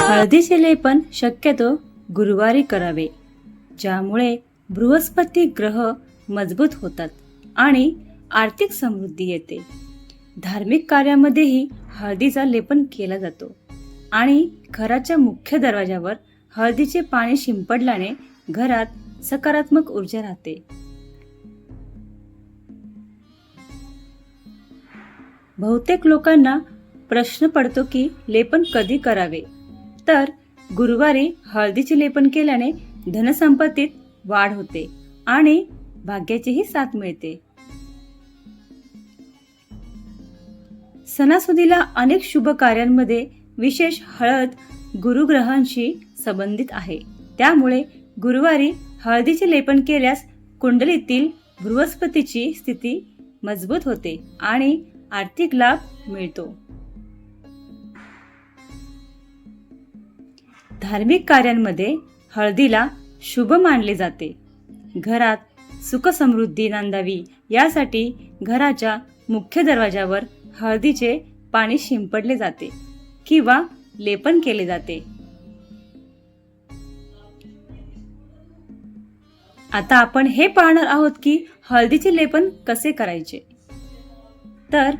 हळदीचे लेपन शक्यतो गुरुवारी करावे ज्यामुळे बृहस्पती ग्रह मजबूत होतात आणि आर्थिक समृद्धी येते. धार्मिक कार्यामध्येही हळदीचा लेपन केला जातो आणि घराच्या मुख्य दरवाजावर हळदीचे पाणी शिंपडल्याने घरात सकारात्मक ऊर्जा राहते. बहुतेक लोकांना प्रश्न पडतो की लेपन कधी करावे? तर गुरुवारी हळदीचे लेपन केल्याने धनसंपत्तीत वाढ होते आणि भाग्याचीही साथ मिळते. सणासुदीला अनेक शुभ कार्यांमध्ये विशेष हळद गुरुग्रहांशी संबंधित आहे. त्यामुळे गुरुवारी हळदीचे लेपन केल्यास कुंडलीतील बृहस्पतीची स्थिती मजबूत होते आणि आर्थिक लाभ मिळतो. धार्मिक कार्यांमध्ये हळदीला शुभ मानले जाते. घरात सुखसमृद्धी नांदावी यासाठी घराच्या मुख्य दरवाजावर हळदीचे पाणी शिंपडले जाते किंवा लेपन केले जाते. आता आपण हे पाहणार आहोत की हळदीचे लेपन कसे करायचे. तर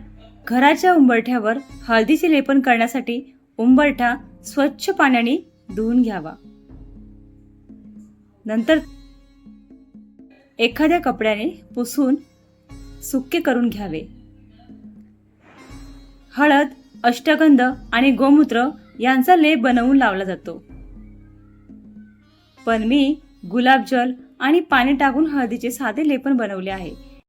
घराच्या उंबरठ्यावर हळदीचे लेपन करण्यासाठी उंबरठा स्वच्छ पाण्याने धुवून घ्यावा. नंतर एखाद्या कपड्याने पुसून सुके करून घ्यावे. हळद अष्टगंध आणि गोमूत्र यांचा लेप बनवून लावला जातो. पण मी गुलाबजल आणि पाणी टाकून हळदीचे साधे लेपन बनवले आहे.